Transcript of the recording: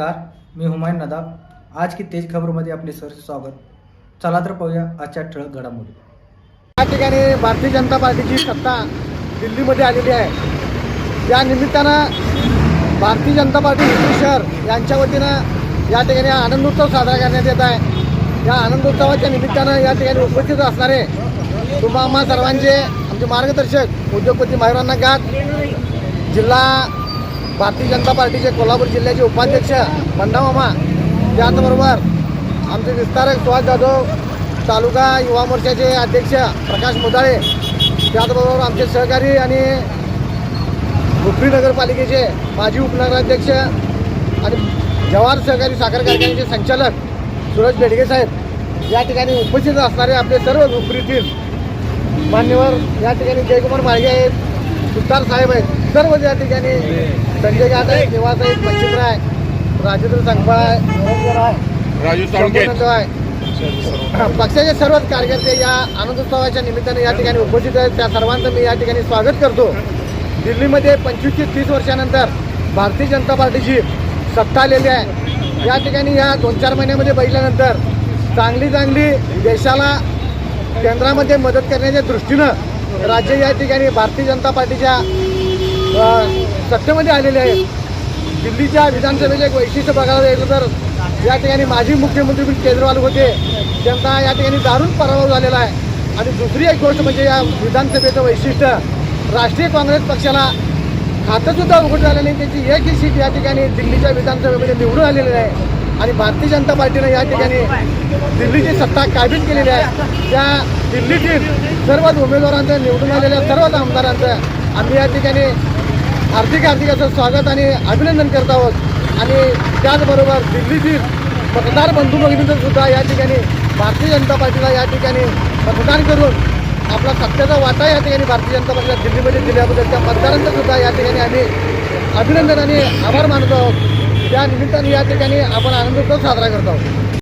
नमस्कार मी हुमायून नदाब. आज की तेज खबरमध्ये आपले सर स्वागत. चला तर पाहूया आजच्या ठळक घडामोडी. या ठिकाणी भारतीय जनता पार्टीची सत्ता दिल्लीमध्ये आलेली आहे. या निमित्तानं भारतीय जनता पार्टी हिंदू शहर यांच्या वतीनं या ठिकाणी आनंदोत्सव साजरा करण्यात येत आहे. या आनंदोत्सवाच्या निमित्तानं या ठिकाणी उपस्थित असणारे तुम्हा सर्वांचे आमचे मार्गदर्शक उद्योगपती माहिरांना गात जिल्हा भारतीय जनता पार्टीचे कोल्हापूर जिल्ह्याचे उपाध्यक्ष बंडामामा त्याचबरोबर आमचे विस्तारक सुहास जाधव तालुका युवा मोर्चाचे अध्यक्ष प्रकाश मुदाळे त्याचबरोबर आमचे सहकारी आणि हुपरी नगरपालिकेचे माजी उपनगराध्यक्ष आणि जवाहर सहकारी साखर कारखान्याचे संचालक सुरज बेडगे साहेब या ठिकाणी उपस्थित असणारे आपले सर्व हुपरीतील मान्यवर या ठिकाणी जयकुमार माळगे आहेत सुतार साहेब आहेत. सर्व या ठिकाणी संजय घाट आहे निवास आहेत मच्छिंद्र आहे राजेंद्र संगपाळ आहे राजू आहे. पक्षाचे सर्वच कार्यकर्ते या आनंदोत्सवाच्या निमित्ताने या ठिकाणी उपस्थित आहेत. त्या सर्वांचं मी या ठिकाणी स्वागत करतो. दिल्लीमध्ये पंचवीस ते तीस वर्षानंतर भारतीय जनता पार्टीची सत्ता आलेली आहे. या ठिकाणी या दोन चार महिन्यामध्ये बघितल्यानंतर चांगली चांगली देशाला केंद्रामध्ये मदत करण्याच्या दृष्टीनं राज्य या ठिकाणी भारतीय जनता पार्टीच्या सत्तेमध्ये आलेले आहेत. दिल्लीच्या विधानसभेचे एक वैशिष्ट्य बघायला गेलं तर या ठिकाणी माजी मुख्यमंत्री पण केजरीवाल होते. त्यांचा या ठिकाणी दारुण पराभव झालेला आहे. आणि दुसरी एक गोष्ट म्हणजे या विधानसभेचं वैशिष्ट्य राष्ट्रीय काँग्रेस पक्षाला खातंसुद्धा उघड झालं नाही. त्याची एकही सीट या ठिकाणी दिल्लीच्या विधानसभेमध्ये निवडून आलेली आहे आणि भारतीय जनता पार्टीनं या ठिकाणी दिल्लीची सत्ता काबीज केलेली आहे. त्या दिल्लीतील सर्वच उमेदवारांचं निवडून आलेल्या सर्वच आमदारांचं आम्ही या ठिकाणी हार्दिक हार्दिक असं स्वागत आणि अभिनंदन करत आहोत. आणि त्याचबरोबर दिल्लीतील मतदार बंधू भगिनींचं सुद्धा या ठिकाणी भारतीय जनता पार्टीला या ठिकाणी मतदान करून आपला सत्याचा वाटा या ठिकाणी भारतीय जनता पार्टीला दिल्लीमध्ये दिल्याबद्दल त्या मतदारांचं सुद्धा या ठिकाणी आम्ही अभिनंदन आणि आभार मानतो आहोत. त्या निमित्ताने या ठिकाणी आपण आनंदोत्सव साजरा करत आहोत.